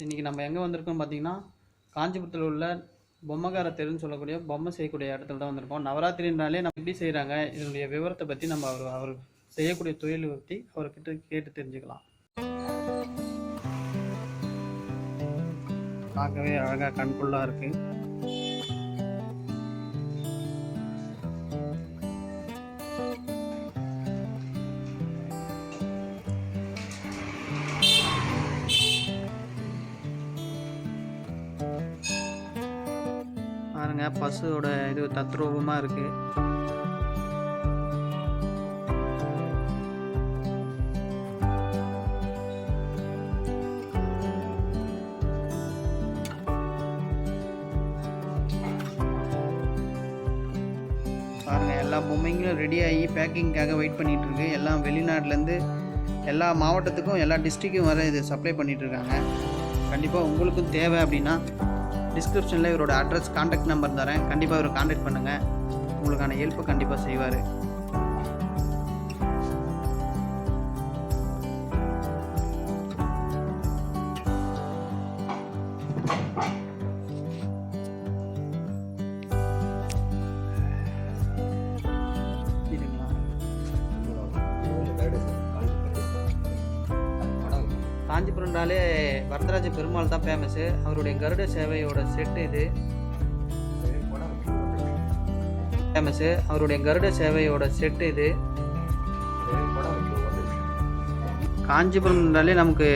இன்னைக்கு நம்ம எங்கே வந்திருக்கோம் பார்த்தீங்கன்னா காஞ்சிபுரத்தில் உள்ள பொம்மைக்கார தெருன்னு சொல்லக்கூடிய பொம்மை செய்யக்கூடிய இடத்துல தான் வந்திருக்கோம். நவராத்திரினாலே நம்ம எப்படி செய்கிறாங்க இதனுடைய விவரத்தை பற்றி நம்ம அவர் அவர் செய்யக்கூடிய தொழிலை பற்றி அவர்கிட்ட கேட்டு தெரிஞ்சுக்கலாம். பார்க்கவே அழகாக கண்கொள்ளாக இருக்குது பஸ்ஸோட பசுவோட இது தத்ரூபமாக இருக்குது பாருங்க எல்லா பொம்மைங்களும் ரெடி ஆகி பேக்கிங்க்காக வெயிட் பண்ணிகிட்ருக்கு எல்லாம் வெளிநாட்டிலேருந்து எல்லா மாவட்டத்துக்கும் எல்லா டிஸ்ட்ரிக்கும் வர இது சப்ளை பண்ணிகிட்ருக்காங்க இருக்காங்க கண்டிப்பாக உங்களுக்கும் தேவை அப்படின்னா டிஸ்கிரிப்ஷனில் இவரோட அட்ரஸ் காண்டாக்ட் நம்பர் தரேன். கண்டிப்பாக இவரை காண்டாக்ட் பண்ணுங்கள் உங்களுக்கான ஹெல்ப்பு கண்டிப்பாக செய்வார். காஞ்சிபுரம்னாலே வரதராஜ பெருமாள் தான் ஃபேமஸ்ஸு அவருடைய கருட சேவையோட செட்டு இது. ஃபேமஸ்ஸு அவருடைய கருட சேவையோட செட்டு இது. காஞ்சிபுரம்னாலே நமக்கு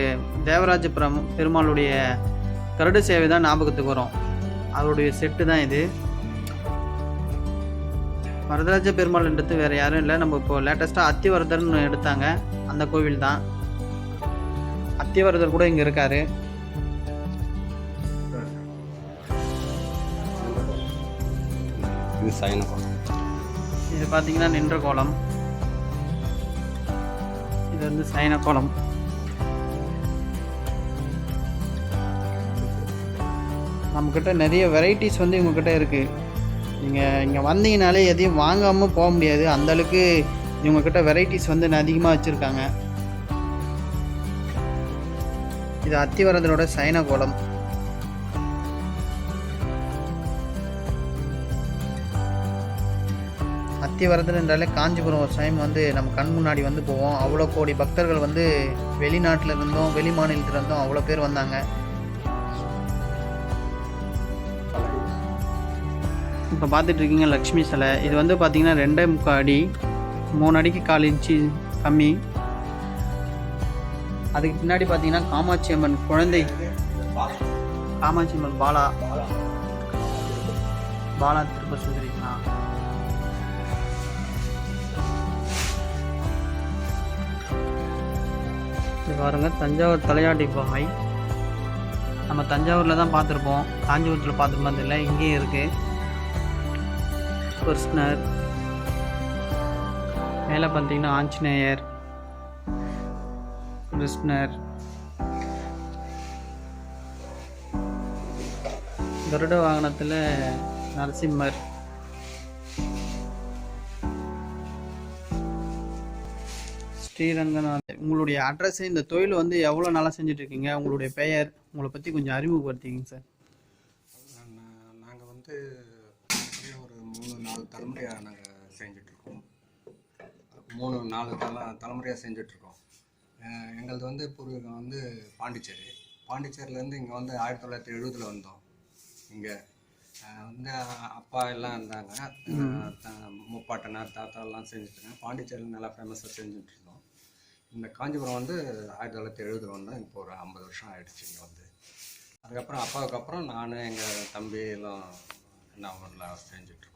தேவராஜபுரம் பெருமாளுடைய கருட சேவை தான் ஞாபகத்துக்கு வரும். அவருடைய செட்டு தான் இது. வரதராஜ பெருமாள்ன்றது வேறு யாரும் இல்லை. நம்ம இப்போ லேட்டஸ்ட்டாக அத்திவரதர்னு எடுத்தாங்க. அந்த கோவில் தான். அத்தியவரதர் கூட இங்கே இருக்காரு. இது சைனகம் இது பார்த்தீங்கன்னா நின்ற கோலம். இது வந்து சைன கோலம். நம்மக்கிட்ட நிறைய வெரைட்டிஸ் வந்து இவங்கக்கிட்ட இருக்குது நீங்கள் இங்கே வந்தீங்கனாலே எதையும் வாங்காமல் போக முடியாது. அந்த அளவுக்கு இவங்கக்கிட்ட வெரைட்டிஸ் வந்து அதிகமாக வச்சுருக்காங்க. இது அத்திவரதனோட சைன கோலம். அத்திவரதன் என்றாலே காஞ்சிபுரம் ஒரு டைம் வந்து நம்ம கண் முன்னாடி வந்து போவோம். அவ்வளோ கோடி பக்தர்கள் வந்து வெளிநாட்டில் இருந்தும் வெளி மாநிலத்திலிருந்தும் அவ்வளோ பேர் வந்தாங்க. இப்போ பார்த்துட்டு இருக்கீங்க லக்ஷ்மி சிலை. இது வந்து பார்த்தீங்கன்னா ரெண்டே முக்கால் அடி மூணு அடிக்கு கால் இன்ச்சு கம்மி. அதுக்கு பின்னாடி பார்த்தீங்கன்னா காமாட்சி அம்மன் குழந்தை. காமாட்சி அம்மன் பாலா. பாலா திருப்ப சுந்தரிங்களா இது பாருங்க தஞ்சாவூர் தலையாட்டி பொம்மை. நம்ம தஞ்சாவூரில் தான் பார்த்துருப்போம். காஞ்சிபுரத்தில் பார்த்துருப்போம் இல்லை. இங்கேயும் இருக்குது கிருஷ்ணர் மேலே பார்த்தீங்கன்னா ஆஞ்சநேயர். கிருஷ்ணர் கருட வாகனத்தில் நரசிம்மர். ஸ்ரீரங்கநாதர் உங்களுடைய அட்ரஸ் இந்த தொழில் வந்து எவ்வளோ நாளாக செஞ்சுட்டு இருக்கீங்க உங்களுடைய பெயர் உங்களை பற்றி கொஞ்சம் அறிமுகப்படுத்திக்கிங்க சார் நாங்கள் வந்து ஒரு மூணு நாலு தலைமுறையாக நாங்கள் செஞ்சிட்ருக்கோம் மூணு நாலு தல தலைமுறையாக செஞ்சிட்ருக்கோம் எங்களது வந்து பூர்வீகம் வந்து பாண்டிச்சேரி. பாண்டிச்சேரியிலேருந்து இங்கே வந்து ஆயிரத்தி தொள்ளாயிரத்தி எழுபதில் வந்தோம். இங்கே வந்து அப்பா எல்லாம் இருந்தாங்க. முப்பாட்டனார் தாத்தா எல்லாம் செஞ்சுட்டு இருக்காங்க பாண்டிச்சேரியில் நல்லா ஃபேமஸாக செஞ்சுட்டு இருந்தோம் இந்த காஞ்சிபுரம் வந்து ஆயிரத்தி தொள்ளாயிரத்தி எழுபதில் வந்தோம். இப்போ ஒரு ஐம்பது வருஷம் ஆயிடுச்சு இங்கே வந்து. அதுக்கப்புறம் அப்பாவுக்கு அப்புறம் நான் எங்கள் தம்பி எல்லாம் என்ன ஊரில் செஞ்சுட்ருக்கோம்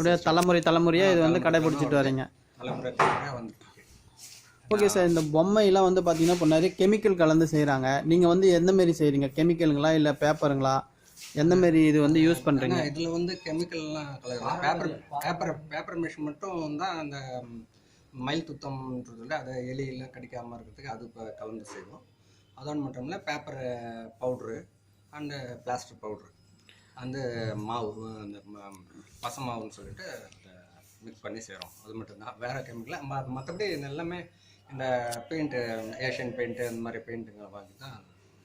உடைய தலைமுறை தலைமுறையாக இது வந்து கடைபிடிச்சிட்டு வரீங்க. தலைமுறை தலைமுறையாக வந்துட்டுருக்கு ஓகே சார் இந்த பொம்மையெல்லாம் வந்து பார்த்தீங்கன்னா இப்போ நிறைய கெமிக்கல் கலந்து செய்கிறாங்க நீங்கள் வந்து எந்த மாரி செய்கிறீங்க கெமிக்கலுங்களா இல்லை பேப்பருங்களா எந்த மாரி இது வந்து யூஸ் பண்ணுறீங்க இதில் வந்து கெமிக்கல்லாம் கலக்குது. பேப்பர் பேப்பர் பேப்பர் மிஷின் மட்டும் தான் அந்த மயில் துத்தம்ன்றதுல அதை எலியெல்லாம் கடிக்காமல் இருக்கிறதுக்கு அது இப்போ கலந்து செய்வோம். அதோடு மட்டும் இல்லை paper powder and plaster powder அந்த மாவு அந்த ம- பச மாவுன்னு சொல்லிட்டு மிக்ஸ் பண்ணி செய்கிறோம் அது மட்டும்தான். வேறு கெமிக்கல் மற்றபடி எல்லாமே இந்த பெயிண்ட்டு ஏஷியன் பெயிண்ட்டு அந்த மாதிரி பெயிண்ட்டுங்களை வாங்கி தான்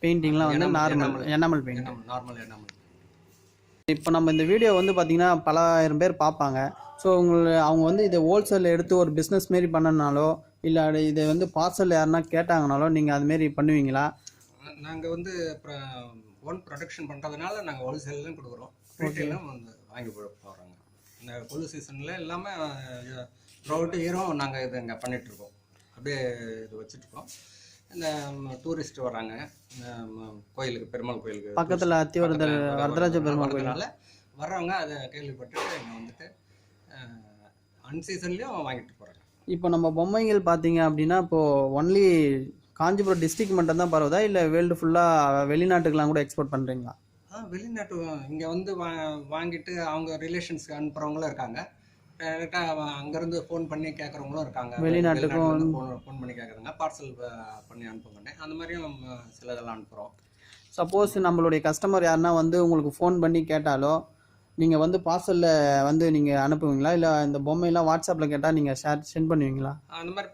பெயிண்டிங்லாம் வந்து நார்மல். எனாமல் பெயிண்ட் நார்மல் எண்ணம் இப்போ நம்ம இந்த வீடியோ வந்து பார்த்தீங்கன்னா பலாயிரம் பேர் பார்ப்பாங்க. ஸோ உங்களை அவங்க வந்து இதை ஹோல்சேலில் எடுத்து ஒரு பிஸ்னஸ் மாரி பண்ணனாலோ இல்லை இதை வந்து பார்சல் யாருன்னா கேட்டாங்கனாலோ நீங்கள் அதுமாரி பண்ணுவீங்களா? நாங்கள் வந்து ஓன் ப்ரொடக்ஷன் பண்ணுறதுனால நாங்கள் ஹோல்சேல்லையும் கொடுக்குறோம். ரீட்டைலும் வந்து வாங்கி போகிறாங்க இந்த கொள்ளு சீசனில் எல்லாமே த்ரூஅவுட் இயரும் நாங்கள் இது இங்கே பண்ணிகிட்ருக்கோம் அப்படியே இது வச்சுட்ருக்கோம் இந்த டூரிஸ்ட் வராங்க. கோயிலுக்கு பெருமாள் கோயிலுக்கு பக்கத்தில் அத்திவரதர் வரதராஜ பெருமாள் கோயில். வரதுனால வர்றவங்க அதை கேள்விப்பட்டு இங்கே வந்துட்டு அன்சீசன்லேயும் வாங்கிட்டு போகிறாங்க இப்போ நம்ம பொம்மைகள் பார்த்தீங்க அப்படின்னா இப்போது ஒன்லி காஞ்சிபுரம் டிஸ்ட்ரிக்ட் மட்டும் தான் பரவுதா? இல்லை வேர்ல்டு ஃபுல்லாக வெளிநாட்டுக்கெலாம் கூட எக்ஸ்போர்ட் பண்ணுறீங்களா வெளிநாட்டு இங்கே வந்து வா வாங்கிட்டு அவங்க ரிலேஷன்ஸ்க்கு அனுப்புகிறவங்களும் இருக்காங்க. டேரெக்டாக அங்கேருந்து ஃபோன் பண்ணி கேட்குறவங்களும் இருக்காங்க. வெளிநாட்டுக்கும் ஃபோன் ஃபோன் பண்ணி கேட்குறாங்க பார்சல் பண்ணி அனுப்புங்கன்னு அந்த மாதிரியும் சிலதெல்லாம் அனுப்புகிறோம் சப்போஸ் நம்மளுடைய கஸ்டமர் யாருன்னா வந்து உங்களுக்கு ஃபோன் பண்ணி கேட்டாலோ நீங்கள் வந்து பார்சலில் வந்து நீங்கள் அனுப்புவீங்களா? இல்லை இந்த பொம்மையெல்லாம் வாட்ஸ்அப்பில் கேட்டால் நீங்கள் ஷேர் சென்ட் பண்ணுவீங்களா? அந்த மாதிரி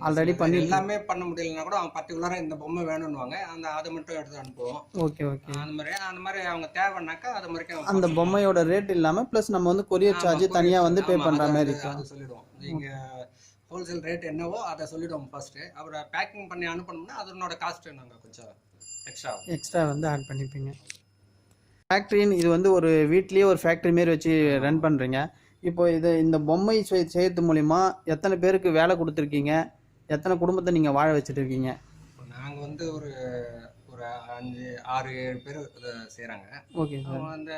Already சில- பண்ணிட்டு எல்லாமே பண்ண முடியலன்னா கூட அவங்க பர்டிகுலராக இந்த பொம்மை வேணும்னுவாங்க. அந்த அதை மட்டும் எடுத்து அனுப்புவோம். ஓகே ஓகே அந்த மாதிரி அந்த மாதிரி அவங்க தேவைன்னாக்கா அது மாதிரிக்கும் அந்த பொம்மையோட ரேட் இல்லாமல் ப்ளஸ் நம்ம வந்து கொரியர் சார்ஜ் தனியாக வந்து பே பண்ணுற மாதிரி இருக்கும். சொல்லிடுவோம். நீங்க ஹோல்சேல் ரேட் என்னவோ அதை சொல்லிடுவோம் ஃபர்ஸ்ட் அப்புறம் பேக்கிங் பண்ணி அனுப்பணும்னா அதனோட காஸ்ட் நாங்க கொஞ்சம் எக்ஸ்ட்ரா எக்ஸ்ட்ரா வந்து ஆட் பண்ணிப்பீங்க. ஃபேக்ட்ரின்னு இது வந்து ஒரு வீட்லேயே ஒரு ஃபேக்ட்ரி மாரி வச்சு ரன் பண்ணுறீங்க இப்போ இது இந்த பொம்மை செய்- செய்யறது மூலிமா எத்தனை பேருக்கு வேலை கொடுத்துருக்கீங்க? எத்தனை குடும்பத்தை நீங்கள் வாழ வச்சுட்டு இருக்கீங்க நாங்க வந்து ஒரு ஒரு அஞ்சு ஆறு ஏழு பேர் செய்கிறாங்க ஓகே அவங்க வந்து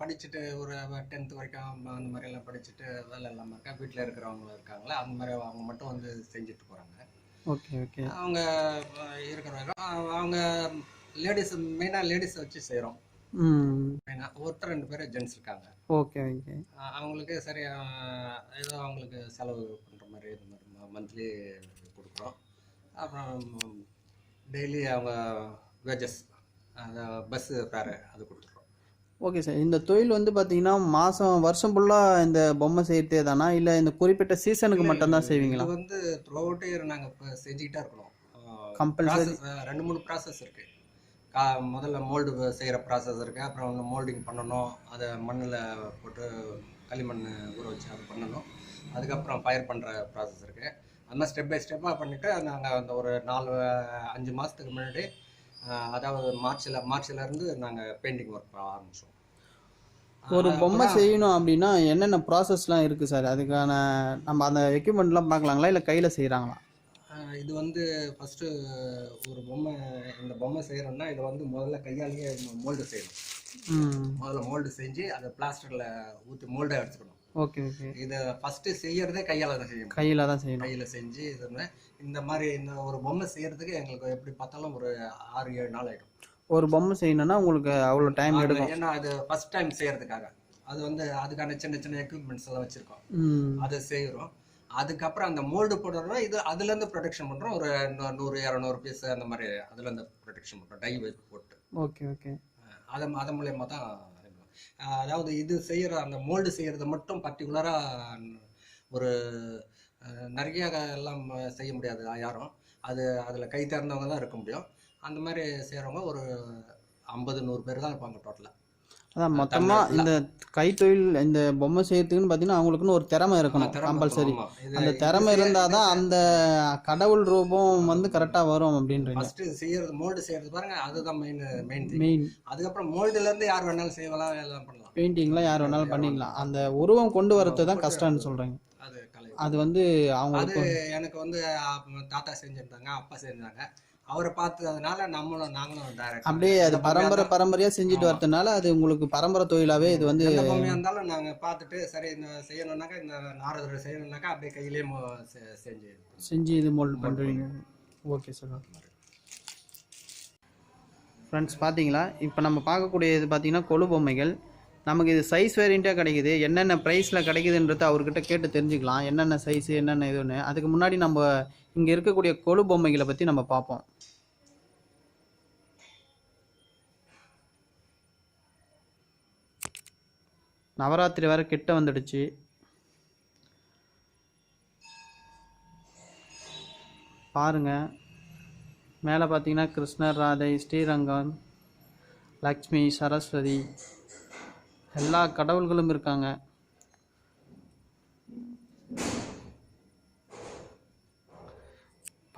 படிச்சுட்டு ஒரு டென்த் வரைக்கும் அந்த மாதிரி எல்லாம் படிச்சுட்டு வேலை இல்லாமல் இருக்கா வீட்டில் இருக்கிறவங்க இருக்காங்களா அந்த மாதிரி அவங்க மட்டும் வந்து செஞ்சுட்டு போகிறாங்க ஓகே ஓகே. அவங்க அஹ், இருக்கிற வரைக்கும் அவங்க- லேடிஸ் மெயினாக லேடிஸ் வச்சு செய்கிறோம் ஒருத்தர் ரெண்டு பேர் ஜென்ட்ஸ் இருக்காங்க. Okay okay. அவங்களுக்கு சரி ஏதோ அவங்களுக்கு செலவு பண்ணுற மாதிரி இது மாதிரி மந்த்லி கொடுக்குறோம். அப்புறம் டெய்லி அவங்க வேஜஸ் அந்த பஸ்ஸு ஃபேரு அது கொடுத்துட்றோம் ஓகே சார் இந்த தொழில் வந்து பார்த்தீங்கன்னா மாதம் வருஷம் ஃபுல்லாக இந்த பொம்மை செய்யறதே தானா? இல்லை இந்த குறிப்பிட்ட சீசனுக்கு மட்டும்தான் செய்வீங்களா? வந்து த்ரூ அவுட் இயர் நாங்கள் இப்போ செஞ்சுக்கிட்டே இருக்கணும் அஹ் ரெண்டு மூணு ப்ராசஸ் இருக்குது கா முதல்ல மோல்டு செய்கிற ப்ராசஸ் இருக்குது அப்புறம் வந்து மோல்டிங் பண்ணணும். அதை மண்ணில் போட்டு களிமண் ஊற வச்சு அது பண்ணணும். அதுக்கப்புறம் ஃபயர் பண்ணுற ப்ராசஸ் இருக்குது அது மாதிரி ஸ்டெப் பை ஸ்டெப்பாக பண்ணிவிட்டு நாங்கள் அந்த ஒரு நாலு அஞ்சு மாதத்துக்கு முன்னாடி அதாவது மார்ச்சில் மார்ச்லேருந்து நாங்கள் பெயிண்டிங் ஒர்க் ஆரம்பிச்சோம். ஒரு பொம்மை செய்யணும் அப்படின்னா என்னென்ன ப்ராசஸ்லாம் இருக்குது சார்? அதுக்கான நம்ம அந்த எக்யூப்மெண்ட்லாம் பார்க்கலாங்களா? இல்லை கையில் செய்கிறாங்களா இது வந்து ஃபஸ்ட்டு ஒரு பொம்மை இந்த பொம்மை செய்கிறோம்னா இதை வந்து முதல்ல கையாலேயே மோல்டு செய்யணும். முதல்ல மோல்டு செஞ்சு அதை பிளாஸ்டரில் ஊற்றி மோல்டை எடுத்துக்கணும். Okay okay. இதை ஃபஸ்ட்டு செய்யறதே கையால் தான் செய்யணும். கையில் தான் செய்யணும். கையில் செஞ்சு இது இந்த மாதிரி இந்த ஒரு பொம்மை செய்யறதுக்கு எங்களுக்கு எப்படி பார்த்தாலும் ஒரு ஆறு ஏழு நாள் ஆகிடும் ஒரு பொம்மை செய்யணும்னா உங்களுக்கு அவ்வளோ டைம் எடுக்கும். ஏன்னா அது ஃபஸ்ட் டைம் செய்யறதுக்காக. அது வந்து அதுக்கான சின்ன சின்ன எக்யூப்மெண்ட்ஸ் எல்லாம் வச்சுருக்கோம். அதை செய்கிறோம் அதுக்கப்புறம் அந்த மோல்டு போடுறோம் இது அதுலேருந்து ப்ரொடெக்ஷன் பண்ணுறோம் ஒரு நூறு இரநூறு பீஸ் அந்த மாதிரி அதுலேருந்து ப்ரொடெக்ஷன் பண்ணுறோம் டை போட்டு. ஓகே ஓகே அதை அது மூலயமா தான் அதாவது இது செய்கிற அந்த மோல்டு செய்கிறது மட்டும் பர்டிகுலராக ஒரு நிறைய எல்லாம் செய்ய முடியாது யாரும். அது அதில் கை தேர்ந்தவங்க தான் இருக்க முடியும். அந்த மாதிரி செய்கிறவங்க ஒரு ஐம்பது நூறு பேர் தான் இருப்பாங்க டோட்டலாக அதான் மொத்தமாக இந்த கைத்தொழில் இந்த பொம்மை செய்யறதுக்குன்னு பார்த்தீங்கன்னா அவங்களுக்குன்னு ஒரு திறமை இருக்கணும் கம்பல்சரி அந்த திறமை இருந்தால் தான் அந்த கடவுள் ரூபம் வந்து கரெக்டாக வரும் ஃபஸ்ட்டு செய்யறது மோல்டு செய்யறது பாருங்க அதுதான் மெயின் மெயின் மெயின் அதுக்கப்புறம் மோல்டுல இருந்து யார் வேணாலும் செய்யலாம் எல்லாம் பண்ணலாம். பெயிண்டிங்லாம் யார் வேணாலும் பண்ணிக்கலாம் அந்த உருவம் கொண்டு வரது தான் கஷ்டம்னு சொல்கிறீங்க அது வந்து அவங்களுக்கு எனக்கு வந்து தாத்தா செஞ்சிருந்தாங்க அப்பா செஞ்சாங்க. அவரை பார்த்ததுனால நம்மளும் நாங்களும் டைரக்ட் அப்படியே அது பரம்பரை பரம்பரையாக செஞ்சுட்டு வரதுனால அது உங்களுக்கு பரம்பரை தொழிலாகவே இது வந்து இருந்தாலும் நாங்க பார்த்துட்டு சரி இந்த செய்யணும்னாக்கா இந்த நாரதரை செய்யணும்னாக்கா அப்படியே கையிலேயே செ- செஞ்சு. செஞ்சு இது மோல்ட் பண்ணுறீங்க ஓகே சார் ஃப்ரெண்ட்ஸ் பார்த்தீங்களா? இப்போ நம்ம பார்க்கக்கூடிய இது பார்த்தீங்கன்னா கொலு பொம்மைகள். நமக்கு இது சைஸ் வேரியண்ட்டாக கிடைக்குது. என்னென்ன ப்ரைஸில் கிடைக்குதுன்றத அவர்கிட்ட கேட்டு தெரிஞ்சுக்கலாம். என்னென்ன சைஸு என்னென்ன இதுன்னு. அதுக்கு முன்னாடி நம்ம இங்கே இருக்கக்கூடிய கொலு பொம்மைகளை பற்றி நம்ம பார்ப்போம். நவராத்திரி வேறு கிட்ட வந்துடுச்சு. பாருங்கள் மேலே பார்த்தீங்கன்னா கிருஷ்ணர் ராதை ஸ்ரீரங்கம் லக்ஷ்மி சரஸ்வதி எல்லா கடவுள்களும் இருக்காங்க.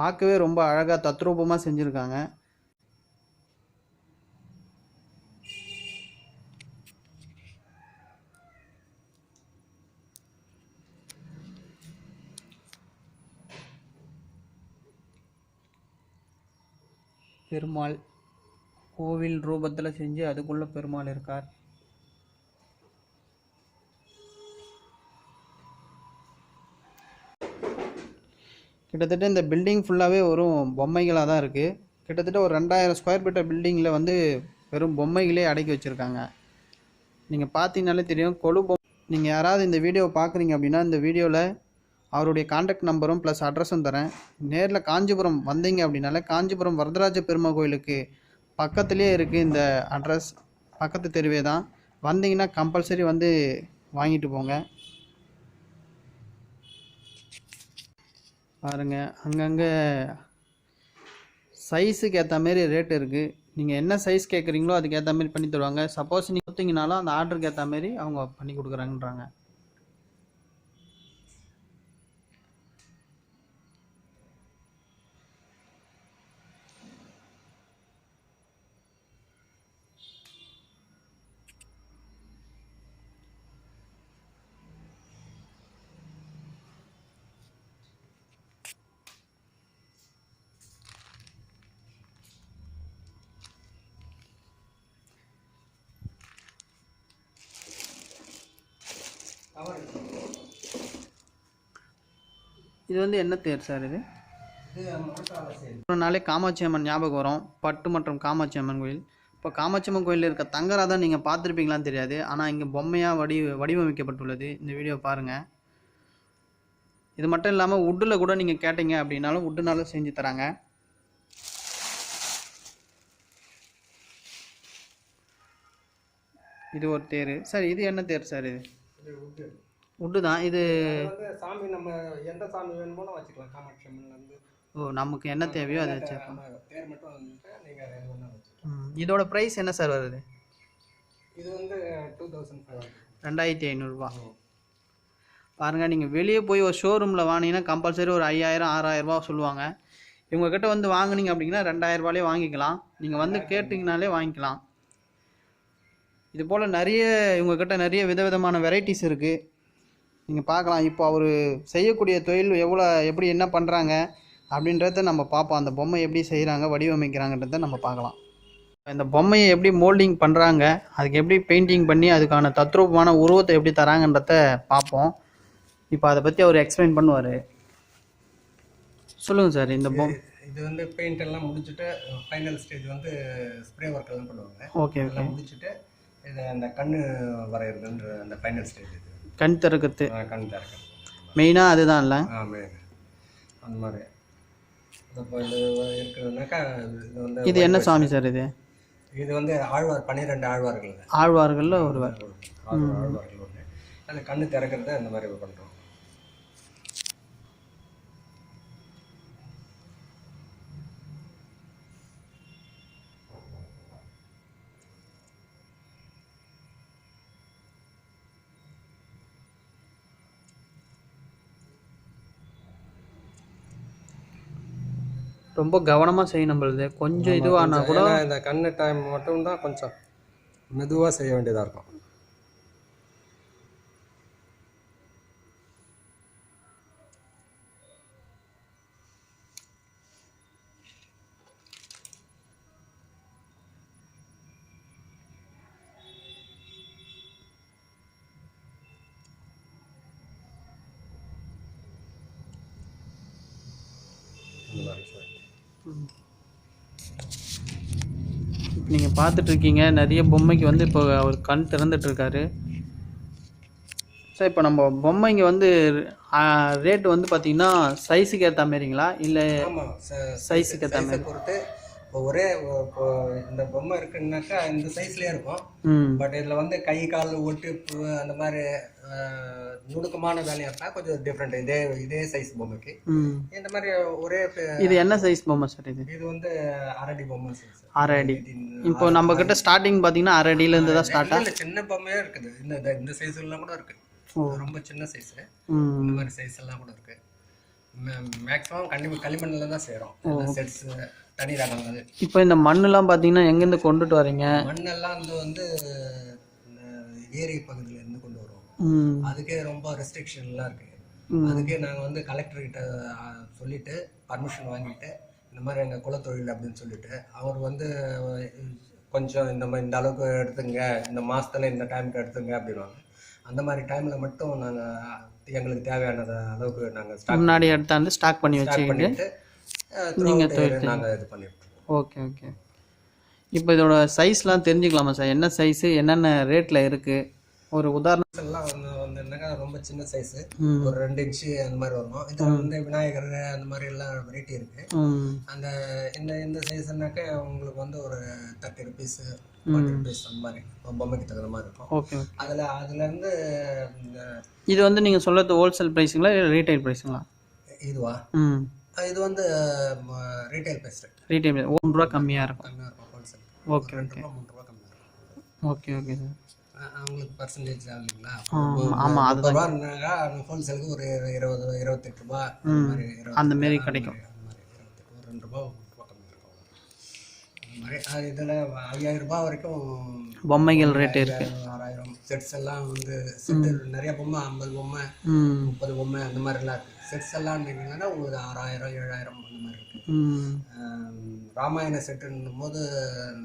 பார்க்கவே ரொம்ப அழகாக தத்ரூபமாக செஞ்சுருக்காங்க. பெருமாள் கோவில் ரூபத்தில் செஞ்சு அதுக்குள்ளே பெருமாள் இருக்கார். கிட்டத்தட்ட இந்த பில்டிங் ஃபுல்லாகவே வரும் பொம்மைகளாக தான் இருக்குது கிட்டத்தட்ட ஒரு ரெண்டாயிரம் ஸ்கொயர் ஃபீட்டர் பில்டிங்கில் வந்து வெறும் பொம்மைகளே அடக்கி வச்சுருக்காங்க. நீங்கள் பார்த்தீங்கனாலே தெரியும் கொழு பொம் நீங்கள் யாராவது இந்த வீடியோவை பார்க்குறீங்க அப்படின்னா இந்த வீடியோவில் அவருடைய காண்டாக்ட் நம்பரும் ப்ளஸ் அட்ரஸும் தரேன். நேரில் காஞ்சிபுரம் வந்தீங்க அப்படின்னாலே காஞ்சிபுரம் வரதராஜ பெருமாள் கோயிலுக்கு பக்கத்துலேயே இருக்குது இந்த அட்ரஸ் பக்கத்து தெருவே தான். வந்தீங்கன்னா கம்பல்சரி வந்து வாங்கிட்டு போங்க. பாருங்க. அங்கங்கே சைஸுக்கு ஏற்ற மாரி ரேட் இருக்குது நீங்கள் என்ன சைஸ் கேட்குறீங்களோ அதுக்கு ஏற்ற மாதிரி பண்ணி தருவாங்க. சப்போஸ் நீங்கள் கொடுத்தீங்கனாலும் அந்த ஆர்டருக்கு ஏற்ற மாரி அவங்க பண்ணி கொடுக்குறாங்கன்றாங்க. இது வந்து என்ன தேர் சார் இது? ஒரு நாளே காமாட்சி அம்மன் ஞாபகம் வரும். பட்டு மற்றும் காமாட்சி அம்மன் கோயில். இப்போ காமாட்சி அம்மன் கோயிலில் இருக்க தங்கராதான் நீங்கள் பார்த்துருப்பீங்களான்னு தெரியாது. ஆனால் இங்கே பொம்மையாக வடி வடிவமைக்கப்பட்டுள்ளது. இந்த வீடியோ பாருங்கள் இது மட்டும் இல்லாமல் வுட்டில் கூட நீங்கள் கேட்டீங்க அப்படின்னாலும் உட்டுனாலும் செஞ்சு தராங்க. இது ஒரு தேர். சார் இது என்ன தேர் சார் இது? உட்டு தான் இது சாமி நம்ம எந்த சாமி வேணுமோ வச்சுக்கலாம். காமாட்சி அம்மன்லேருந்து ஓ நமக்கு என்ன தேவையோ அதை வச்சு நம்ம பேர் மட்டும் நீங்கள் வச்சுக்கலாம். இதோட ப்ரைஸ் என்ன சார் வருது? இது வந்து டூ தௌசண்ட் ஃபைவ் ரெண்டாயிரத்தி ஐநூறுரூவா பாருங்கள் நீங்கள் வெளியே போய் ஒரு ஷோரூமில் வாங்கினீங்கன்னா கம்பல்சரி ஒரு ஐயாயிரம் ஆறாயிரரூபா சொல்லுவாங்க. இவங்கக்கிட்ட வந்து வாங்குனீங்க அப்படின்னா ரெண்டாயிரரூபாலே வாங்கிக்கலாம். நீங்கள் வந்து கேட்டிங்கனாலே வாங்கிக்கலாம். இது போல் நிறைய இவங்கக்கிட்ட நிறைய விதவிதமான வெரைட்டிஸ் இருக்குது நீங்கள் பார்க்கலாம். இப்போ அவர் செய்யக்கூடிய தொழில் எவ்வளோ எப்படி என்ன பண்ணுறாங்க அப்படின்றத நம்ம பார்ப்போம். அந்த பொம்மை எப்படி செய்கிறாங்க வடிவமைக்கிறாங்கன்றத நம்ம பார்க்கலாம். இந்த பொம்மையை எப்படி மோல்டிங் பண்ணுறாங்க அதுக்கு எப்படி பெயிண்டிங் பண்ணி அதுக்கான தத்ரூபமான உருவத்தை எப்படி தராங்கன்றத பார்ப்போம். இப்போ அதை பற்றி அவர் எக்ஸ்பிளைன் பண்ணுவார். சொல்லுங்கள் சார் இந்த பொம் இது வந்து பெயிண்ட் எல்லாம் முடிச்சுட்டு ஃபைனல் ஸ்டேஜ் வந்து ஸ்ப்ரே ஒர்க் எல்லாம் பண்ணுவாங்க. ஓகே எல்லாம் முடிச்சுட்டு இது அந்த கண்ணு வரைகிறதுன்ற அந்த ஃபைனல் ஸ்டேஜ் இது. கண் திறக்கிறது. கண் திறக்கிறது. மெயினாக அதுதான் இல்லை main. அந்த மாதிரி. இப்போ இது வந்து இது என்ன சாமி சார் இது? இது வந்து ஆழ்வார் பன்னிரெண்டு ஆழ்வார்கள் ஆழ்வார்களில் ஒருவர். ஆழ்வார் ஆழ்வார்கள் ஒன்று அந்த கண்ணு திறக்கிறத இந்த மாதிரி பண்ணுறோம் ரொம்ப கவனமாக செய்யணும் நம்மளுது கொஞ்சம் இதுவானா கூட இந்த கண்ணு டைம் மட்டும்தான் கொஞ்சம் மெதுவாக செய்ய வேண்டியதாக இருக்கும் இந்த மாதிரி சார் நீங்கள் பார்த்துட்ருக்கீங்க நிறைய பொம்மைக்கு வந்து இப்போ அவர் கண் திறந்துட்டு இருக்காரு. சார் இப்போ நம்ம பொம்மைங்க வந்து ரேட்டு வந்து பார்த்தீங்கன்னா சைஸுக்கு ஏற்ற மாரிங்களா இல்லை சைஸுக்கு ஏற்ற மாதிரி? பொறுத்து இப்போ ஒரே இப்போ இந்த பொம்மை இருக்குன்னாக்கா இந்த சைஸ்லயே இருக்கும். பட் இதில் வந்து கை கால் ஒட்டு அந்த மாதிரி நுணுக்கமான வேலையாக இருந்தால் கொஞ்சம் டிஃப்ரெண்ட் இதே இதே சைஸ் பொம்மைக்கு. இந்த மாதிரி ஒரே இது என்ன சைஸ் பொம்மை சார் இது? இது வந்து அரடி பொம்மை சைஸ் அரை அடி. இப்போ நம்ம கிட்ட ஸ்டார்டிங் பார்த்தீங்கன்னா அரை அடியிலேருந்து தான் ஸ்டார்ட் இல்லை சின்ன பொம்மையே இருக்குது. இந்த இந்த- சைஸ் எல்லாம் கூட இருக்கு. ரொம்ப சின்ன சைஸ் இந்த மாதிரி சைஸ் எல்லாம் கூட இருக்கு. மேக்ஸிமம் கண்டிப்பாக களிமண்ணில் தான் செய்கிறோம் செட்ஸ் தனி ரகங்கள் இப்போ இந்த மண்ணுலாம் பார்த்தீங்கன்னா எங்கேருந்து கொண்டுட்டு வரீங்க? மண்ணெல்லாம் வந்து வந்து ஏரி பகுதியில இருந்து கொண்டு வருவோம் அதுக்கே ரொம்ப ரெஸ்ட்ரிக்ஷன்லாம் இருக்கு. அதுக்கே நாங்கள் வந்து கலெக்டர்கிட்ட சொல்லிட்டு பர்மிஷன் வாங்கிட்டு இந்த மாதிரி எங்கள் குலத்தொழில் அப்படின்னு சொல்லிட்டு அவர் வந்து கொஞ்சம் இந்த மாதிரி இந்த அளவுக்கு எடுத்துங்க இந்த மாசத்துல இந்த டைமுக்கு எடுத்துங்க அப்படின்வாங்க அந்த மாதிரி டைமில் மட்டும் நாங்கள் எங்களுக்கு தேவையான அளவுக்கு நாங்கள் முன்னாடி எடுத்தாந்து ஸ்டாக் பண்ணி வச்சுக்கிட்டு பண்ணிட்டு நாங்கள் இது பண்ணிட்டு ஓகே ஓகே. இப்போ இதோட சைஸ்லாம் தெரிஞ்சுக்கலாமா சார் என்ன சைஸு என்னென்ன ரேட்டில் இருக்குது ஒரு உதாரணம். எல்லாம் வந்து வந்து என்னக்கா ரொம்ப சின்ன சைஸு. ஒரு ரெண்டு இன்ச்சு அந்த மாதிரி வரும் இதில் வந்து விநாயகர் அந்த மாதிரி எல்லாம் வெரைட்டி இருக்கு. அந்த இந்த இந்த சைஸ்னாக்க உங்களுக்கு வந்து ஒரு தேர்ட்டி ருபீஸ் ஃபார்ட்டி ருபீஸ் அந்த மாதிரி பொம்மைக்கு தகுந்த மாதிரி இருக்கும். ஓகே அதில் அதுலேருந்து இது வந்து நீங்கள் சொல்கிறது ஹோல்சேல் ப்ரைஸுங்களா இல்லை ரீட்டைல் ப்ரைஸுங்களா இதுவா? ம். இது வந்து ரீட்டைல் பேஸ்ட் ரீட்டைல் ஒன்று ரூபா கம்மியாக இருக்கும். கம்மியாக இருக்கும் ஹோல்சேல் ஓகே ஓகே மூணு ரூபா கம்மியாக இருக்கும். ஓகே ஓகே சார் அவங்களுக்கு பர்சன்டேஜ் இல்லைங்களா ஆமா, முப்பது ரூபான்னாக்கா ஹோல்சேலுக்கு ஒரு இருபது இருபத்தெட்டு ரூபா அந்த மாரி கிடைக்கும். ரெண்டு ரூபா அது இதில் ஐயாயிரம் ரூபாய் வரைக்கும் பொம்மைகள் ரேட் இருக்கு. ஆறாயிரம். செட்ஸ் எல்லாம் வந்து செட்டு நிறைய பொம்மை ஐம்பது பொம்மை முப்பது பொம்மை அந்த மாதிரிலாம் இருக்குது செட்ஸ் எல்லாம் இருந்தீங்கன்னா உங்களுக்கு ஆறாயிரம் ஏழாயிரம் அந்த மாதிரி இருக்குது ம். ராமாயண செட்டுன்னும் போது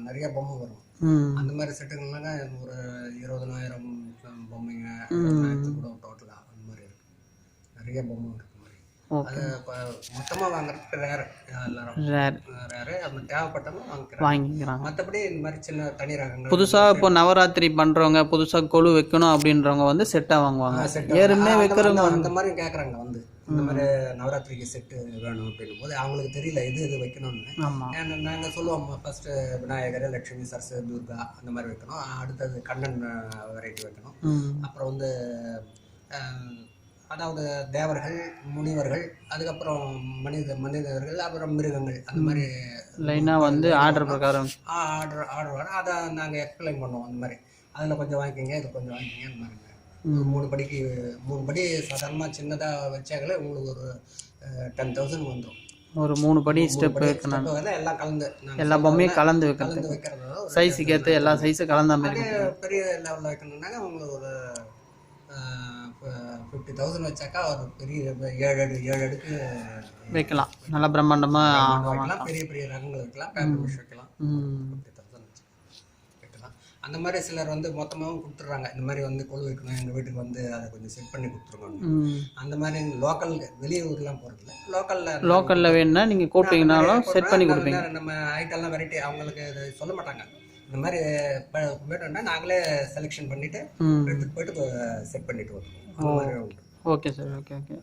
நிறைய பொம்மை வரும். அந்த மாதிரி செட்டுங்கள்லாம் ஒரு இருபதனாயிரம் பொம்மைங்க கூட டோட்டலாக அந்த மாதிரி இருக்கு. நிறைய பொம்மை இருக்கு அது இப்போ மொத்தமாக வாங்குறதுக்கு ரேர் எல்லாரும் ரேர் அந்த தேவைப்பட்டவங்க வாங்கிக்கிறாங்க வாங்கிக்கிறாங்க. மற்றபடி இந்த மாதிரி சின்ன தனி ரகங்கள் புதுசாக இப்போ நவராத்திரி பண்ணுறவங்க புதுசாக கொலு வைக்கணும் அப்படின்றவங்க வந்து செட்டாக வாங்குவாங்க. ஏற்கனவே வைக்கிறவங்க அந்த மாதிரி கேட்குறாங்க வந்து. இந்த மாதிரி நவராத்திரிக்கு செட்டு வேணும் அப்படின்னும் போது அவங்களுக்கு தெரியல இது இது வைக்கணும்னு. ஆமாம் நாங்கள் சொல்லுவோம் ஃபர்ஸ்ட்டு விநாயகர் லட்சுமி சரஸ்வதி துர்கா அந்த மாதிரி வைக்கணும். அடுத்தது கண்ணன் வெரைட்டி வைக்கணும். அப்புறம் வந்து அதாவது தேவர்கள் முனிவர்கள் அதுக்கப்புறம் மனித மனிதர்கள் அப்புறம் மிருகங்கள் அந்த மாதிரி லைனாக வந்து ஆர்டர் பிரகாரம். ஆர்டர் ஆர்டர் வரும். அதை நாங்கள் எக்ஸ்பிளைன் பண்ணுவோம் அந்த மாதிரி. அதில் கொஞ்சம் வாங்கிக்கோங்க இது கொஞ்சம் வாங்கிக்கோங்க அந்த மாதிரி. மூணு படிக்கு மூணு படி சாதாரணமாக சின்னதாக வச்சாங்களே உங்களுக்கு ஒரு டென் தௌசண்ட் வந்துடும் ஒரு மூணு படி ஸ்டெப்பு இருக்கணும் எல்லாம் கலந்து எல்லா பொம்மையும் கலந்து வைக்கிறது சைஸுக்கு ஏற்ற எல்லா சைஸும் கலந்த மாதிரி பெரிய லெவலில் வைக்கணும்னாக்க உங்களுக்கு ஒரு ஃபிஃப்டி தௌசண்ட் வச்சாக்கா ஒரு பெரிய ஏழு அடி ஏழு அடுக்கு வைக்கலாம். நல்லா பிரம்மாண்டமாக வைக்கலாம். பெரிய பெரிய ரகங்கள் வைக்கலாம். பேப்பர் வைக்கலாம் ம் ஃபிஃப்டி தௌசண்ட் வச்சு வைக்கலாம் அந்த மாதிரி சிலர் வந்து மொத்தமாகவும் கொடுத்துட்றாங்க. இந்த மாதிரி வந்து கொழு வைக்கணும் எங்கள் வீட்டுக்கு வந்து அதை கொஞ்சம் செட் பண்ணி கொடுத்துருவாங்க ம். அந்த மாதிரி லோக்கல் வெளியூர்லாம் போகிறதில்ல லோக்கலில் லோக்கலில் வேணும்னா நீங்கள் கூப்பிட்டீங்கனாலும் செட் பண்ணி கொடுப்பீங்க. நம்ம ஐட்டம்லாம் வெரைட்டி அவங்களுக்கு சொல்ல மாட்டாங்க. இந்த மாதிரி வேணும்னா நாங்களே செலெக்ஷன் பண்ணிட்டு ம். எடுத்துட்டு போயிட்டு செட் பண்ணிட்டு வருவோம். உண்டு. Okay sir okay okay.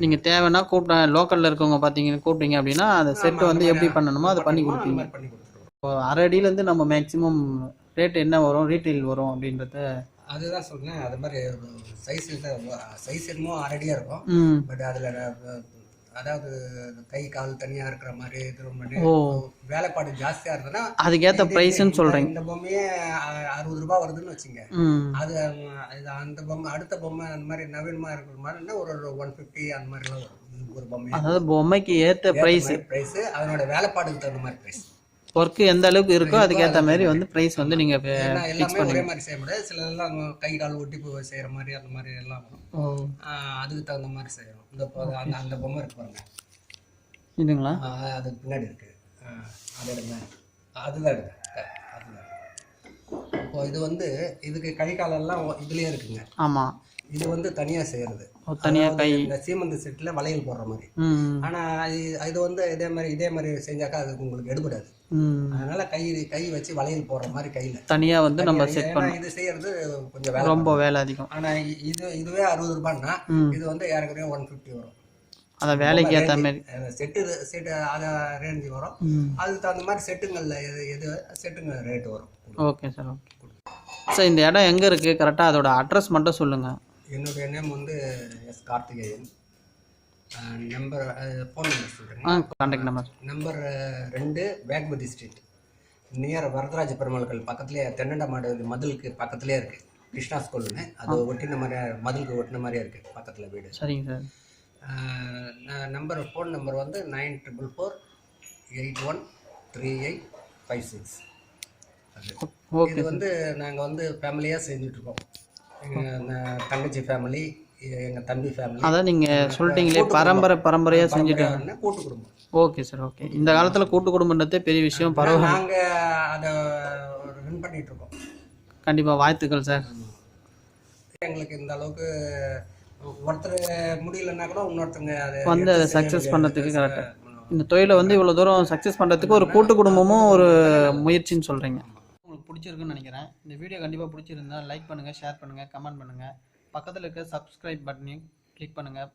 நீங்கள் தேவைன்னா கூப்பிட்ட லோக்கலில் இருக்கவங்க பார்த்தீங்க கூப்பிட்டீங்க அப்படின்னா அந்த செட்டு வந்து எப்படி பண்ணணுமோ அதை பண்ணி கொடுப்பீங்க. இப்போ அரை அடியிலேருந்து நம்ம மேக்ஸிமம் ரேட் என்ன வரும் ரீட்டைல் வரும் அப்படின்றத அதுதான் சொல்றேன். அது மாதிரி சைஸ் சைஸ் என்னமோ அரடியாக இருக்கும். பட் அதில் அதாவது கை கால் தனியாக இருக்கிற மாதிரி இது பண்ணி வேலைப்பாடு ஜாஸ்தியாக இருந்ததுன்னா அதுக்கேற்ற ப்ரைஸ்ன்னு சொல்கிறீங்க இந்த பொம்மையே அறுபது ரூபாய் வருதுன்னு வச்சுங்க. அது அஹ், இது அந்த பொம்மை அடுத்த பொம்மை அந்த மாதிரி நவீனமாக இருக்கிற மாதிரின்னா ஒரு ஒன் ஃபிஃப்டி அந்த மாதிரிலாம் வரும். ஒரு பொம்மை அதாவது பொம்மைக்கு ஏற்ற ப்ரைஸ் ப்ரைஸ் அதனோட வேலைப்பாடுக்கு தகுந்த மாதிரி ப்ரைஸ் ஒர்க்கு எந்த அளவுக்கு இருக்கோ அதுக்கேற்ற மாதிரி வந்து ப்ரைஸ் வந்து நீங்கள் எல்லாமே ஒரே மாதிரி செய்ய முடியாது. சில எல்லாம் கை கால் ஒட்டி போய் செய்கிற மாதிரி அந்த மாதிரி எல்லாம் வரும். அதுக்கு தகுந்த மாதிரி செய்யணும். இந்த அந்த அந்த பொம்மை இருக்கு பாருங்க. இதுங்களா? ஆஹ் அது பின்னாடி இருக்கு. அது எடுங்க. அதுதான் எடுங்க. அதுதான். இப்போ இது வந்து இதுக்கு கை காலெல்லாம் இதுலயே இருக்குங்க. ஆமாம் இது வந்து தனியா செய்யறது. ஒரு தனியாக கை. சீமந்த செட்ல வளையல் போடுற மாதிரி. ஆனா இது- வந்து இதே மாதிரி இதே மாதிரி செஞ்சாக்கா அது உங்களுக்கு எடுபடாது. அதனால கை கை வச்சு வளையல் போடுற மாதிரி கையில. தனியாக வந்து நம்ம செட் பண்ணணும். இது செய்யறது கொஞ்சம் வேலை ரொம்ப வேலை அதிகம். ஆனா இது இதுவே அறுபது ரூபான்னா. இது வந்து ஏறக்குறைய ஒன் ஃபிஃப்டி வரும். அதை வேலைக்கு ஏற்ற மாதிரி. செட்டு செட்டு அதை ரேஞ்சு வரும். அதுக்கு தகுந்த மாதிரி செட்டுங்களில் எது எது செட்டுங்க ரேட்டு வரும். Okay sir okay. சார் இந்த இடம் எங்கே இருக்குது கரெக்டாக அதோட அட்ரஸ் மட்டும் சொல்லுங்கள் என்னுடைய நேம் வந்து S Karthikeyan. Number phone number சொல்கிறேன் கான்டாக்ட் நம்பர் நம்பர் ரெண்டு வேக்பதி ஸ்ட்ரீட் நியர் வரதராஜ பெருமாள்கள் பக்கத்துலேயே தென்னண்ட மாடு மதிலுக்கு பக்கத்துலேயே இருக்குது கிருஷ்ணா ஸ்கூல்னு அது ஒட்டின மாதிரியே மதிலுக்கு ஒட்டின மாதிரியே இருக்குது பக்கத்தில் வீடு. சரிங்க சார். நம்பர் ஃபோன் நம்பர் வந்து nine triple four eight one three eight five six இது வந்து நாங்கள் வந்து ஃபேமிலியாக செஞ்சுட்ருக்கோம் எங்கள் தங்கச்சி ஃபேமிலி எங்கள் தம்பி ஃபேமிலி அதான் நீங்கள் சொல்லிட்டீங்களே பரம்பரை பரம்பரையாக செஞ்சுட்டு கூட்டு குடும்பம். Okay sir okay. இந்த காலத்தில் கூட்டு குடும்பன்றதே பெரிய விஷயம் பரவாயில்ல நாங்கள் அதை ரன் பண்ணிகிட்ருக்கோம் கண்டிப்பாக வாழ்த்துக்கள் சார். எங்களுக்கு இந்த அளவுக்கு ஒருத்தர் முடியலன்னா கூட இன்னொருத்தங்க அதை வந்து அதை சக்ஸஸ் பண்ணுறதுக்கு கரெக்டாக இந்த தொழிலை வந்து இவ்வளோ தூரம் சக்ஸஸ் பண்ணுறதுக்கு ஒரு கூட்டு குடும்பமும் ஒரு முயற்சின்னு சொல்கிறீங்க பிடிச்சிருக்குன்னு நினைக்கிறேன். இந்த வீடியோ கண்டிப்பாக பிடிச்சிருந்தா லைக் பண்ணுங்கள் ஷேர் பண்ணுங்கள் கமெண்ட் பண்ணுங்கள் பக்கத்தில் இருக்க சப்ஸ்கிரைப் பட்டனையும் கிளிக் பண்ணுங்கள்